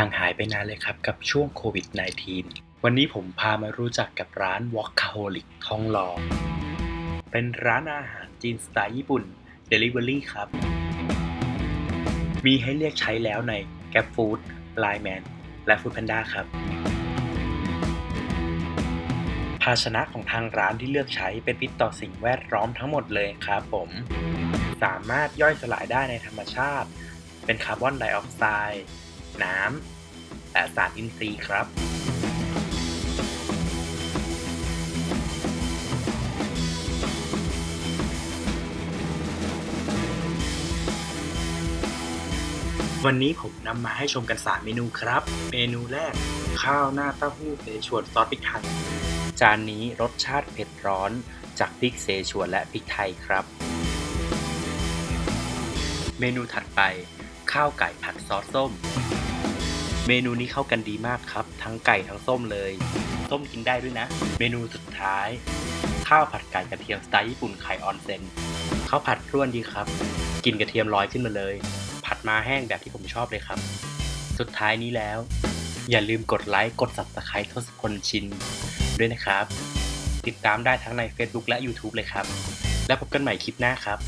ห่างหายไปนานเลยครับกับช่วงโควิด -19 วันนี้ผมพามารู้จักกับร้าน Workaholic ทองหล่อเป็นร้านอาหารจีนสไตล์ญี่ปุ่น Delivery ครับ มีให้เรียกใช้แล้วใน Gap Food, Line Man และ Foodpanda ครับ ภาชนะของทางร้านที่เลือกใช้เป็นพิษต่อสิ่งแวดล้อมทั้งหมดเลยครับผม สามารถย่อยสลายได้ในธรรมชาติ เป็นคาร์บอนไดออกไซด์ น้ำและสารอินทรีย์ครับวันนี้ผมนำมาให้ชมกัน 3 เมนูครับ เมนูแรก ข้าวหน้าเต้าหู้เสฉวนซอสพริกไทย จานนี้รสชาติเผ็ดร้อนจากพริกเสฉวนและพริกไทยครับ เมนูถัดไป ข้าวไก่ผัดซอสส้ม เมนูนี้เข้ากันดีมากครับ ทั้งไก่ทั้งส้มเลย ส้มกินได้ด้วยนะ เมนูสุดท้าย ข้าวผัดไก่กระเทียมสไตล์ญี่ปุ่นไข่ออนเซนข้าวผัดร่วนดีครับ กินกระเทียมลอยขึ้นมาเลย ผัดมาแห้งแบบที่ผมชอบเลยครับ สุดท้ายนี้แล้ว อย่าลืมกดไลค์กด subscribe ทศพลชินด้วยนะครับ ติดตามได้ทั้งใน Facebook และ YouTube เลยครับ แล้วพบกันใหม่คลิปหน้าครับ